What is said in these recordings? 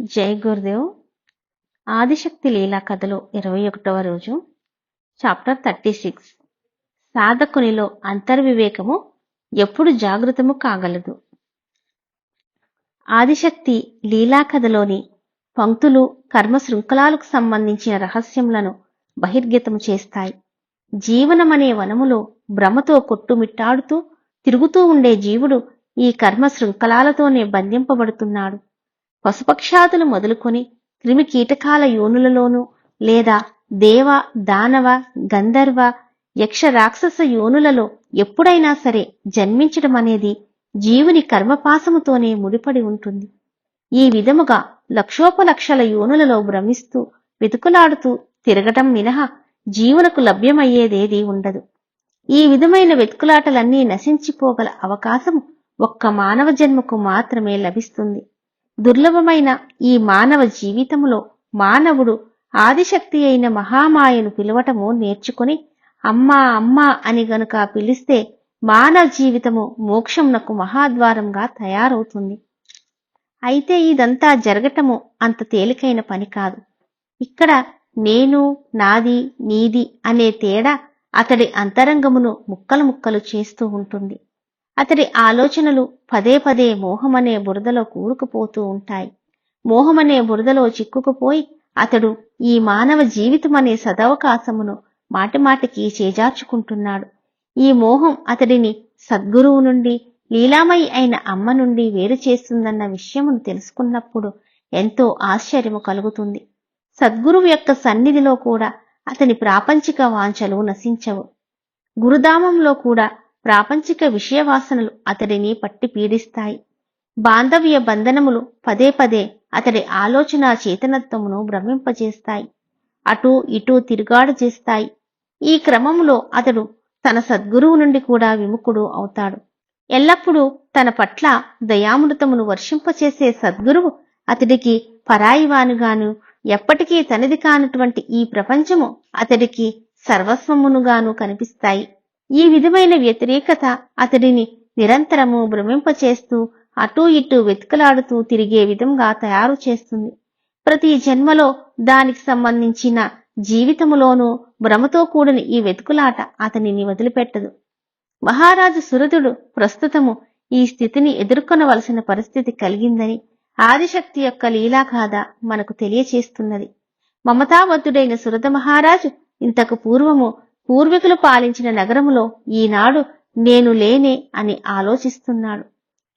జై గురుదేవ్. ఆదిశక్తి లీలా కథలో ఇరవై ఒకటవ రోజు చాప్టర్ థర్టీ సిక్స్ సాధకునిలో అంతర్వివేకము ఎప్పుడు జాగృతము కాగలదు. ఆదిశక్తి లీలా కథలోని పంక్తులు కర్మ శృంఖలాలకు సంబంధించిన రహస్యములను బహిర్గతము చేస్తాయి. జీవనమనే వనములో భ్రమతో కొట్టుమిట్టాడుతూ తిరుగుతూ ఉండే జీవుడు ఈ కర్మ శృంఖలాలతోనే బంధింపబడుతున్నాడు. పశుపక్షాదులు మొదలుకొని క్రిమి కీటకాల యోనులలోనూ లేదా దేవ దానవ గంధర్వ యక్ష రాక్షస యోనులలో ఎప్పుడైనా సరే జన్మించడం అనేది జీవుని కర్మపాసముతోనే ముడిపడి ఉంటుంది. ఈ విధముగా లక్షోపలక్షల యోనులలో భ్రమిస్తూ వెతుకులాడుతూ తిరగటం మినహా జీవులకు లభ్యమయ్యేదేదీ ఉండదు. ఈ విధమైన వెతుకులాటలన్నీ నశించిపోగల అవకాశం ఒక్క మానవ జన్మకు మాత్రమే లభిస్తుంది. దుర్లభమైన ఈ మానవ జీవితములో మానవుడు ఆదిశక్తి అయిన మహామాయను పిలవటము నేర్చుకుని అమ్మా అమ్మా అని గనుక పిలిస్తే మానవ జీవితము మోక్షంనకు మహాద్వారంగా తయారవుతుంది. అయితే ఇదంతా జరగటము అంత తేలికైన పని కాదు. ఇక్కడ నేను నాది నీది అనే తేడా అతడి అంతరంగమును ముక్కలు ముక్కలు చేస్తూ ఉంటుంది. అతడి ఆలోచనలు పదే పదే మోహమనే బురదలో కూరుకుపోతూ ఉంటాయి. మోహమనే బురదలో చిక్కుకుపోయి అతడు ఈ మానవ జీవితమనే సదవకాశమును మాటిమాటికి చేజార్చుకుంటున్నాడు. ఈ మోహం అతడిని సద్గురువు నుండి లీలామయి అయిన అమ్మ నుండి వేరు చేస్తుందన్న విషయమును తెలుసుకున్నప్పుడు ఎంతో ఆశ్చర్యము కలుగుతుంది. సద్గురువు యొక్క సన్నిధిలో కూడా అతని ప్రాపంచిక వాంఛలు నశించవు. గురుధామంలో కూడా ప్రాపంచిక విషయవాసనలు అతడిని పట్టి పీడిస్తాయి. బాంధవ్య బంధనములు పదే పదే అతడి ఆలోచన చేతనత్వమును భ్రమింపజేస్తాయి. అటూ ఇటూ తిరుగాడు చేస్తాయి. ఈ క్రమములో అతడు తన సద్గురువు నుండి కూడా విముఖుడు అవుతాడు. ఎల్లప్పుడూ తన పట్ల దయామృతమును వర్షింపచేసే సద్గురువు అతడికి పరాయివానుగాను ఎప్పటికీ తనది కానటువంటి ఈ ప్రపంచము అతడికి సర్వస్వమునుగాను కనిపిస్తాయి. ఈ విధమైన వ్యతిరేకత అతడిని నిరంతరము భ్రమింపచేస్తూ అటూ ఇటూ వెతుకలాడుతూ తిరిగే విధంగా తయారు చేస్తుంది. ప్రతి జన్మలో దానికి సంబంధించిన జీవితములోనూ భ్రమతో కూడిన ఈ వెతుకులాట అతనిని వదిలిపెట్టదు. మహారాజు సురదుడు ప్రస్తుతము ఈ స్థితిని ఎదుర్కొనవలసిన పరిస్థితి కలిగిందని ఆదిశక్తి యొక్క లీలాగాథ మనకు తెలియచేస్తున్నది. మమతాబద్ధుడైన సురద మహారాజు ఇంతకు పూర్వము పూర్వీకులు పాలించిన నగరములో ఈనాడు నేను లేనే అని ఆలోచిస్తున్నాడు.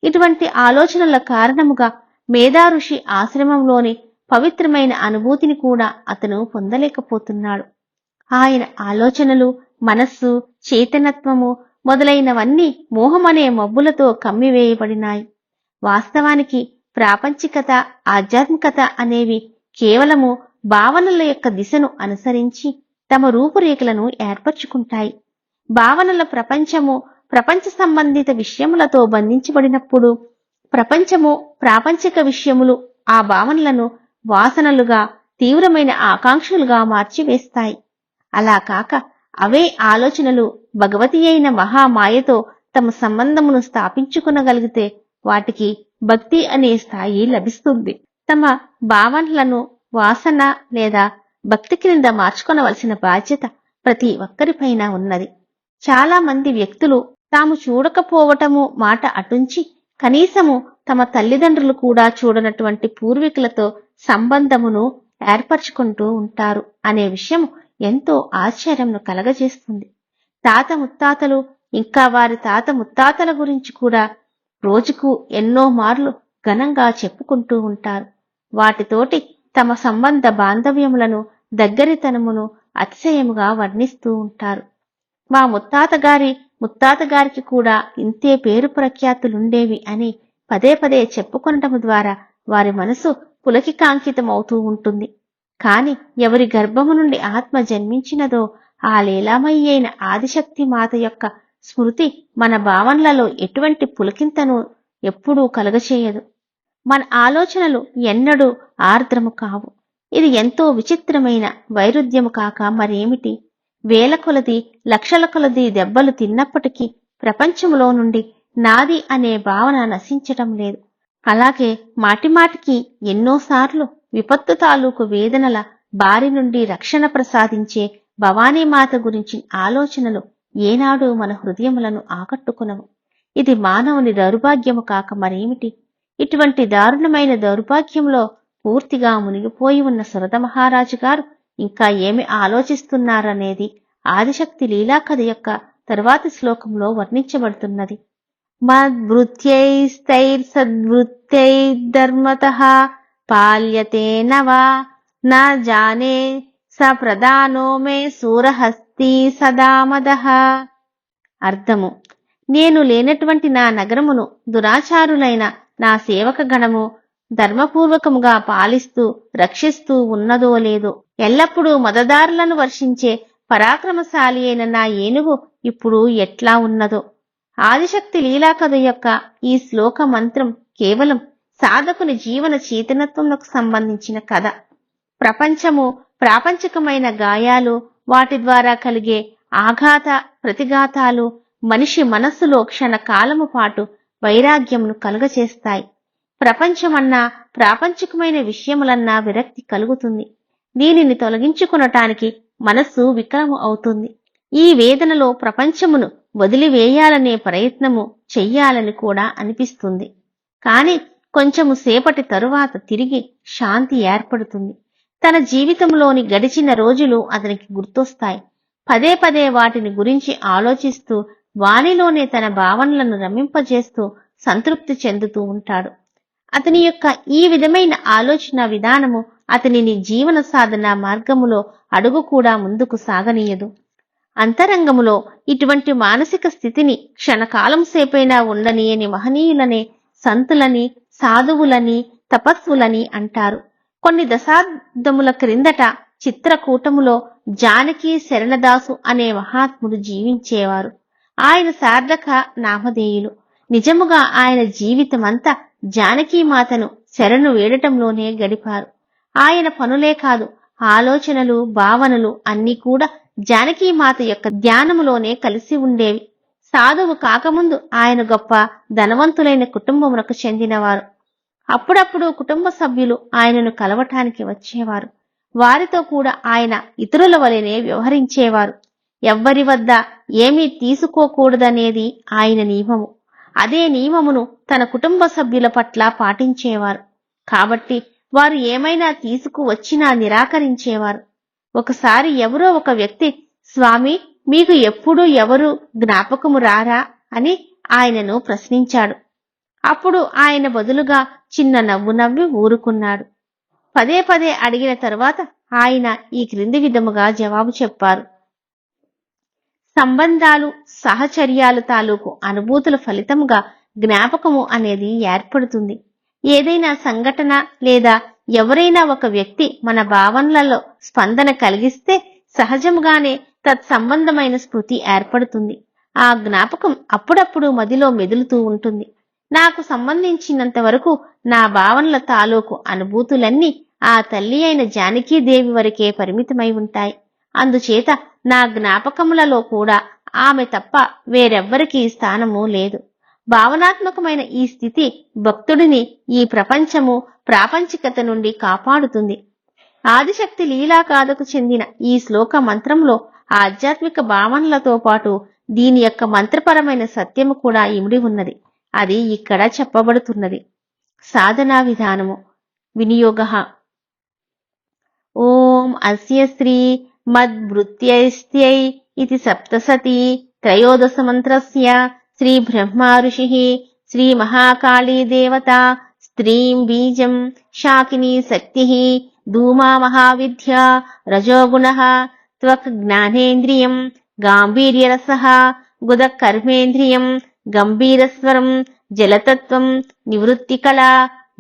ఇటువంటి ఆలోచనల కారణముగా మేధా ఋషి ఆశ్రమంలోని పవిత్రమైన అనుభూతిని కూడా అతను పొందలేకపోతున్నాడు. ఆయన ఆలోచనలు మనస్సు చేతనత్వము మొదలైనవన్నీ మోహమనే మబ్బులతో కమ్మివేయబడినాయి. వాస్తవానికి ప్రాపంచికత ఆధ్యాత్మికత అనేవి కేవలము భావనల యొక్క దిశను అనుసరించి తమ రూపురేఖలను ఏర్పరచుకుంటాయి. భావనల ప్రపంచము ప్రపంచ సంబంధిత విషయములతో బంధించబడినప్పుడు ప్రపంచము ప్రాపంచిక విషయములు ఆ భావనలను వాసనలుగా తీవ్రమైన ఆకాంక్షలుగా మార్చివేస్తాయి. అలా కాక అవే ఆలోచనలు భగవతి అయిన మహామాయతో తమ సంబంధమును స్థాపించుకునగలిగితే వాటికి భక్తి అనే స్థాయి లభిస్తుంది. తమ భావనలను వాసన లేదా భక్తి క్రింద మార్చుకొనవలసిన బాధ్యత ప్రతి ఒక్కరిపైన ఉన్నది. చాలా మంది వ్యక్తులు తాము చూడకపోవటము మాట అటుంచి కనీసము తమ తల్లిదండ్రులు కూడా చూడనటువంటి పూర్వీకులతో సంబంధమును ఏర్పరచుకుంటూ ఉంటారు అనే విషయం ఎంతో ఆశ్చర్యంను కలగజేస్తుంది. తాత ముత్తాతలు ఇంకా వారి తాత ముత్తాతల గురించి కూడా రోజుకు ఎన్నో మార్లు ఘనంగా చెప్పుకుంటూ ఉంటారు. వాటితోటి తమ సంబంధ బాంధవ్యములను దగ్గరితనమును అతిశయముగా వర్ణిస్తూ ఉంటారు. మా ముత్తాతగారి ముత్తాతగారికి కూడా ఇంతే పేరు ప్రఖ్యాతులుండేవి అని పదే పదే చెప్పుకొనటము ద్వారా వారి మనసు పులకికాంకితమవుతూ ఉంటుంది. కాని ఎవరి గర్భము నుండి ఆత్మ జన్మించినదో ఆ లీలామయ్యైన అయిన ఆదిశక్తి మాత యొక్క స్మృతి మన భావనలలో ఎటువంటి పులకింతను ఎప్పుడూ కలగచేయదు. మన ఆలోచనలు ఎన్నడూ ఆర్ద్రము కావు. ఇది ఎంతో విచిత్రమైన వైరుధ్యము కాక మరేమిటి? వేల కొలది లక్షల కొలది దెబ్బలు తిన్నప్పటికీ ప్రపంచంలో నుండి నాది అనే భావన నశించటం లేదు. అలాగే మాటిమాటికి ఎన్నోసార్లు విపత్తు తాలూకు వేదనల బారి నుండి రక్షణ ప్రసాదించే భవానీమాత గురించి ఆలోచనలు ఏనాడు మన హృదయములను ఆకట్టుకునవు. ఇది మానవుని దౌర్భాగ్యము కాక మరేమిటి? ఇటువంటి దారుణమైన దౌర్భాగ్యంలో పూర్తిగా మునిగిపోయి ఉన్న సురద మహారాజు గారు ఇంకా ఏమి ఆలోచిస్తున్నారనేది ఆదిశక్తి లీలా కథ యొక్క తరువాతి శ్లోకంలో వర్ణించబడుతున్నది. మద్వృత్యైస్తైర్సద్వృత్యైర్ధర్మత పాల్యతే నవా నా జానే స ప్రధానో మే సూరహస్తి సదామదః అర్థము. నేను లేనటువంటి నా నగరమును దురాచారులైన నా సేవక గణము ధర్మపూర్వకముగా పాలిస్తూ రక్షిస్తూ ఉన్నదో లేదో ఎల్లప్పుడూ మదదారులను వర్షించే పరాక్రమశాలి అయిన నా ఏనుగు ఇప్పుడు ఎట్లా ఉన్నదో. ఆదిశక్తి లీలాకథ యొక్క ఈ శ్లోక మంత్రం కేవలం సాధకుని జీవన చేతనత్వంలోకి సంబంధించిన కథ. ప్రపంచము ప్రాపంచికమైన గాయాలు వాటి ద్వారా కలిగే ఆఘాత ప్రతిఘాతాలు మనిషి మనస్సులో క్షణకాలము పాటు వైరాగ్యమును కలుగచేస్తాయి. ప్రపంచమన్నా ప్రాపంచికమైన విషయములన్నా విరక్తి కలుగుతుంది. దీనిని తొలగించుకొనటానికి మనస్సు వికలము అవుతుంది. ఈ వేదనలో ప్రపంచమును వదిలివేయాలనే ప్రయత్నము చెయ్యాలని కూడా అనిపిస్తుంది. కాని కొంచెము సేపటి తరువాత తిరిగి శాంతి ఏర్పడుతుంది. తన జీవితంలోని గడిచిన రోజులు అతనికి గుర్తొస్తాయి. పదే పదే వాటిని గురించి ఆలోచిస్తూ వానిలోనే తన భావనలను రమింపజేస్తూ సంతృప్తి చెందుతూ ఉంటాడు. అతని యొక్క ఈ విధమైన ఆలోచన విధానము అతనిని జీవన సాధన మార్గములో అడుగు కూడా ముందుకు సాగనీయదు. అంతరంగములో ఇటువంటి మానసిక స్థితిని క్షణకాలం సేపైనా ఉండనీయని మహనీయులనే సంతులని సాధువులని తపస్సులని అంటారు. కొన్ని దశాబ్దముల క్రిందట చిత్రకూటములో జానకి శరణదాసు అనే మహాత్ముడు జీవించేవారు. ఆయన సార్థక నామధేయులు. నిజముగా ఆయన జీవితమంతా జానకీమాతను శరణు వేడటంలోనే గడిపారు. ఆయన పనులే కాదు ఆలోచనలు భావనలు అన్నీ కూడా జానకీమాత యొక్క ధ్యానములోనే కలిసి ఉండేవి. సాధువు కాకముందు ఆయన గొప్ప ధనవంతులైన కుటుంబమునకు చెందినవారు. అప్పుడప్పుడు కుటుంబ సభ్యులు ఆయనను కలవటానికి వచ్చేవారు. వారితో కూడా ఆయన ఇతరుల వలెనే వ్యవహరించేవారు. ఎవ్వరి వద్ద ఏమీ తీసుకోకూడదనేది ఆయన నియమము. అదే నియమమును తన కుటుంబ సభ్యుల పట్ల పాటించేవారు. కాబట్టి వారు ఏమైనా తీసుకువచ్చినా నిరాకరించేవారు. ఒకసారి ఎవరో ఒక వ్యక్తి స్వామి మీకు ఎప్పుడూ ఎవరు జ్ఞాపకము రారా? అని ఆయనను ప్రశ్నించాడు. అప్పుడు ఆయన బదులుగా చిన్న నవ్వు నవ్వి ఊరుకున్నాడు. పదే పదే అడిగిన తరువాత ఆయన ఈ క్రింది విధముగా జవాబు చెప్పారు. సంబంధాలు సహచర్యాలు తాలూకు అనుభూతుల ఫలితంగా జ్ఞాపకము అనేది ఏర్పడుతుంది. ఏదైనా సంఘటన లేదా ఎవరైనా ఒక వ్యక్తి మన భావనలలో స్పందన కలిగిస్తే సహజంగానే తత్సంబంధమైన స్మృతి ఏర్పడుతుంది. ఆ జ్ఞాపకం అప్పుడప్పుడు మదిలో మెదులుతూ ఉంటుంది. నాకు సంబంధించినంత వరకు నా భావనల తాలూకు అనుభూతులన్నీ ఆ తల్లి అయిన జానకీదేవి వరకే పరిమితమై ఉంటాయి. అందుచేత నా జ్ఞాపకములలో కూడా ఆమె తప్ప వేరెవ్వరికీ స్థానము లేదు. భావనాత్మకమైన ఈ స్థితి భక్తుడిని ఈ ప్రపంచము ప్రాపంచికత నుండి కాపాడుతుంది. ఆదిశక్తి లీలాకాదకు చెందిన ఈ శ్లోక మంత్రంలో ఆధ్యాత్మిక భావనలతో పాటు దీని యొక్క మంత్రపరమైన సత్యము కూడా ఇమిడి ఉన్నది. అది ఇక్కడ చెప్పబడుతున్నది. సాధనా విధానము. వినియోగ. ఓం అస్య శ్రీ మద్వృత్యైస్త్యై ఇది సప్తసతి త్రయోదశ మంత్రస్య శ్రీ బ్రహ్మఋషి శ్రీ మహాకాళీ దేవత స్త్రీం బీజం శాకిని శక్తి ధూమా మహావిద్య రజోగుణ త్వక్ జ్ఞానేంద్రియం గాంభీర్యరస గుదకర్మేంద్రియం గంభీరస్వరం జలతత్వం నివృత్తికళ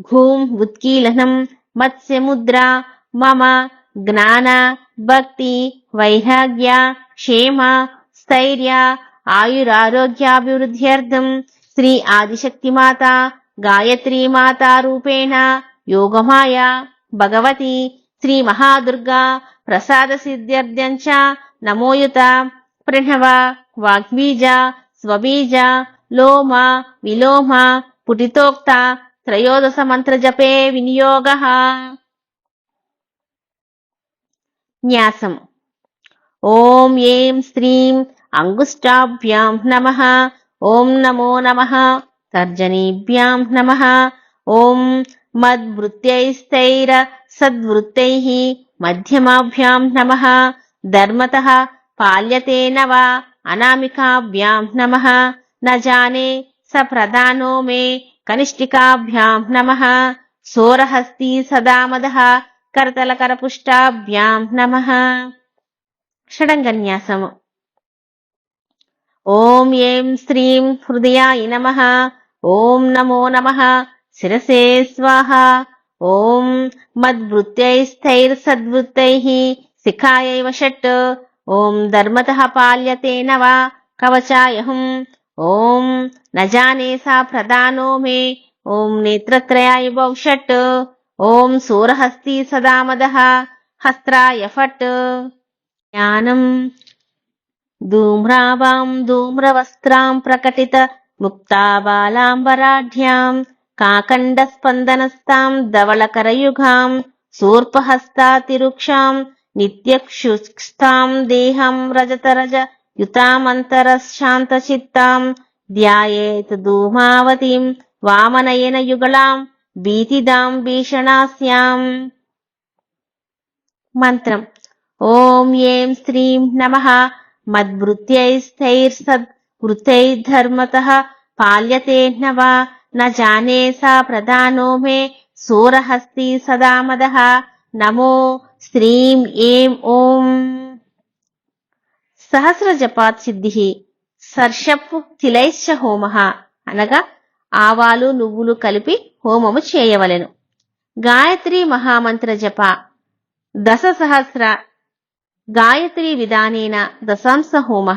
ఘూం ఉత్కీలనం మత్స్యముద్ర మమ జ్ఞాన భక్తి వైరాగ్య క్షేమ స్థైర్య ఆయురారోగ్యాభివృద్ధ్యర్థం శ్రీ ఆదిశక్తిమాత గాయత్రీ మాతా రూపేణ యోగమాయ భగవతి శ్రీ మహాదుర్గా ప్రసాద సిద్ధ్యర్థం చ నమోయుత ప్రణవ వాగ్బీజ స్వబీజ లోమ విలోమ పుటితోక్త త్రయోదశ మంత్ర జపే వినియోగ. న్యాసం ఓం ఏం శ్రీం అంగుష్టాభ్యాం నమ. ఓం నమో నమ. తర్జనీభ్యాం నమ. ఓం మద్వృత్తైస్తైర సద్వృత్తై మధ్యమాభ్యాం నమ. ధర్మత పాల్యతే నవ అనామికాభ్యాం నమ. నజానే స ప్రధానో మే కనిష్ఠికాభ్యాం నమ. సోరహస్తి సదామద కరతలకరపుష్టాభ్యాం నమ. షడంగన్యాసము ఓం ఏం శ్రీం హృదయాయ నమ ఓం నమో నమ శిరసే స్వాహ ఓం మద్వృత్తైస్థైర్సద్వృత్తై శిఖాయైవ షట్ ఓం ధర్మత పాల్యతే నవ కవచాయహం ఓం నజానే సా ప్రధానో మే ఓం నేత్రత్రయాయ బౌషట్ ఓం సూరహస్తి సదామద హస్త్రాయ ఫట్ జ్ఞానం ధూమ్రావాం ధూమ్రవస్త్రాం ప్రకటిత ముక్తాబాలాంబరాఢ్యాం కాకండ స్పందనస్తాం ధవళకరయుగాం శూర్పహస్తాతిరుక్షాం నిత్యక్షుస్తాం దేహం రజతరజ యుతామంతర శాంతచిత్తాం ధ్యాయేత్ ధూమావతిం వామనయన యుగళాం భీతిదాం భీషణాస్యాం. మంత్రం ఓం ఏం శ్రీం నమ మద్వృత్యైస్థైర్సద్ వృత్తైర్ధర్మత పాల్యతే నవ న జానే సా ప్రధానో మే సూరహస్తి సదామద నమో శ్రీం ఏం ఓం సహస్ర జపాత్ సిద్ధి సర్షపు తిలైశ్చ హోమ అనగా ఆవాలు నువ్వులు కలిపి హోమము చేయవలెను. గాయత్రి మహామంత్ర జప దశ సహస్ర గాయత్రి విధానేన దశాంశ హోమ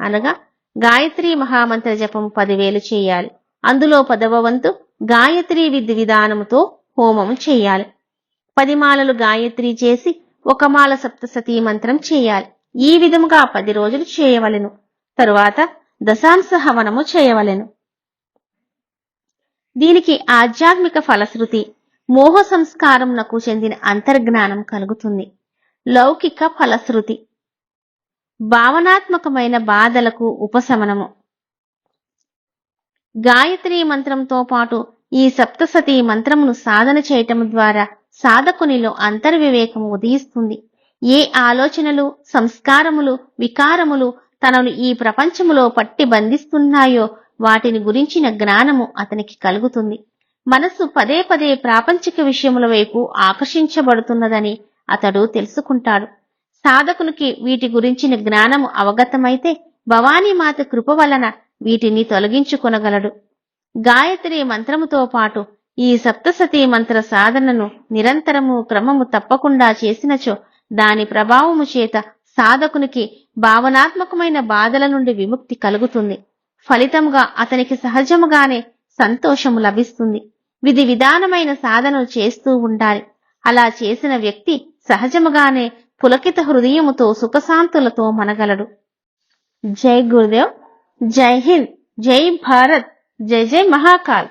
అనగా గాయత్రి మహామంత్ర జపం పదివేలు చేయాలి. అందులో పదవ వంతు గాయత్రి విధి విధానముతో హోమము చేయాలి. పది మాలలు గాయత్రి చేసి ఒక మాల సప్తసతీ మంత్రం చేయాలి. ఈ విధముగా పది రోజులు చేయవలెను. తరువాత దశాంశ హవనము చేయవలెను. దీనికి ఆధ్యాత్మిక ఫలశ్రుతి మోహ సంస్కారమునకు చెందిన అంతర్జ్ఞానం కలుగుతుంది. లౌకిక ఫలశ్రుతి. భావనాత్మకమైన బాధలకు ఉపశమనము. గాయత్రి మంత్రంతో పాటు ఈ సప్తసతి మంత్రమును సాధన చేయటం ద్వారా సాధకునిలో అంతర్వివేకము ఉదయిస్తుంది. ఏ ఆలోచనలు సంస్కారములు వికారములు తనను ఈ ప్రపంచములో పట్టి బంధిస్తున్నాయో వాటిని గురించిన జ్ఞానము అతనికి కలుగుతుంది. మనసు పదే పదే ప్రాపంచిక విషయముల వైపు ఆకర్షించబడుతున్నదని అతడు తెలుసుకుంటాడు. సాధకునికి వీటి గురించిన జ్ఞానము అవగతమైతే భవానీమాత కృప వలన వీటిని తొలగించుకొనగలడు. గాయత్రి మంత్రముతో పాటు ఈ సప్తసతీ మంత్ర సాధనను నిరంతరము క్రమము తప్పకుండా చేసినచో దాని ప్రభావము చేత సాధకునికి భావనాత్మకమైన బాధల నుండి విముక్తి కలుగుతుంది. ఫలితంగా అతనికి సహజముగానే సంతోషము లభిస్తుంది. విధి విధానమైన సాధనలు చేస్తూ ఉండాలి. అలా చేసిన వ్యక్తి సహజముగానే పులకిత హృదయముతో సుఖశాంతులతో మనగలడు. జై గురుదేవ్ జై హింద్ జై భారత్ జై జై మహాకాల్